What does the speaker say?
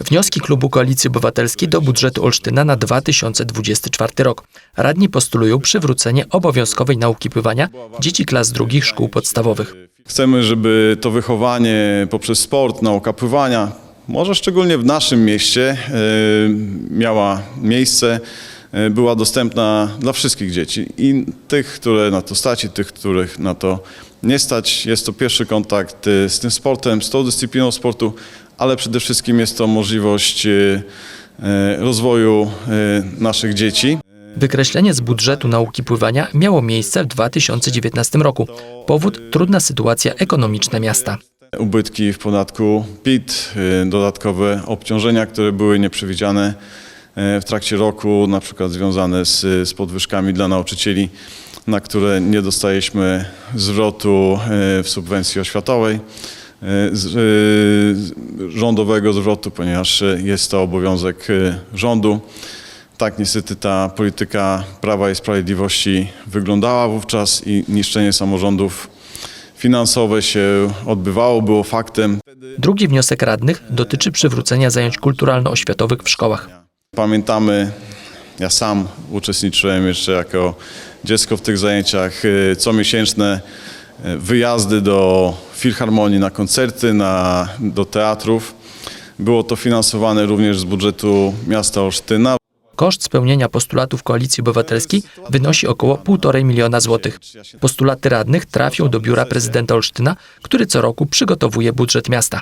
Wnioski klubu Koalicji Obywatelskiej do budżetu Olsztyna na 2024 rok. Radni postulują przywrócenie obowiązkowej nauki pływania dzieci klas drugich szkół podstawowych. Chcemy, żeby to wychowanie poprzez sport, nauka pływania, może szczególnie w naszym mieście, e, miała miejsce, była dostępna dla wszystkich dzieci i tych, które na to stać, i tych, których na to nie stać. Jest to pierwszy kontakt e, z tym sportem, z tą dyscypliną sportu, ale przede wszystkim jest to możliwość e, e, rozwoju e, naszych dzieci. Wykreślenie z budżetu nauki pływania miało miejsce w 2019 roku. Powód trudna sytuacja ekonomiczna miasta. ubytki w podatku PIT, dodatkowe obciążenia, które były nieprzewidziane w trakcie roku, na przykład związane z, z podwyżkami dla nauczycieli, na które nie dostaliśmy zwrotu y, w subwencji oświatowej, y, rządowego zwrotu, ponieważ jest to obowiązek rządu. Tak niestety ta polityka Prawa i Sprawiedliwości wyglądała wówczas i niszczenie samorządów finansowe się odbywało, było faktem. Drugi wniosek radnych dotyczy przywrócenia zajęć kulturalno-oświatowych w szkołach. Pamiętamy, ja sam uczestniczyłem jeszcze jako dziecko w tych zajęciach, y, comiesięczne y, wyjazdy do filharmonii na koncerty, na, do teatrów. Było to finansowane również z budżetu miasta Olsztyna. Koszt spełnienia postulatów Koalicji Obywatelskiej wynosi około 1,5 miliona złotych. Postulaty radnych trafią do biura prezydenta Olsztyna, który co roku przygotowuje budżet miasta.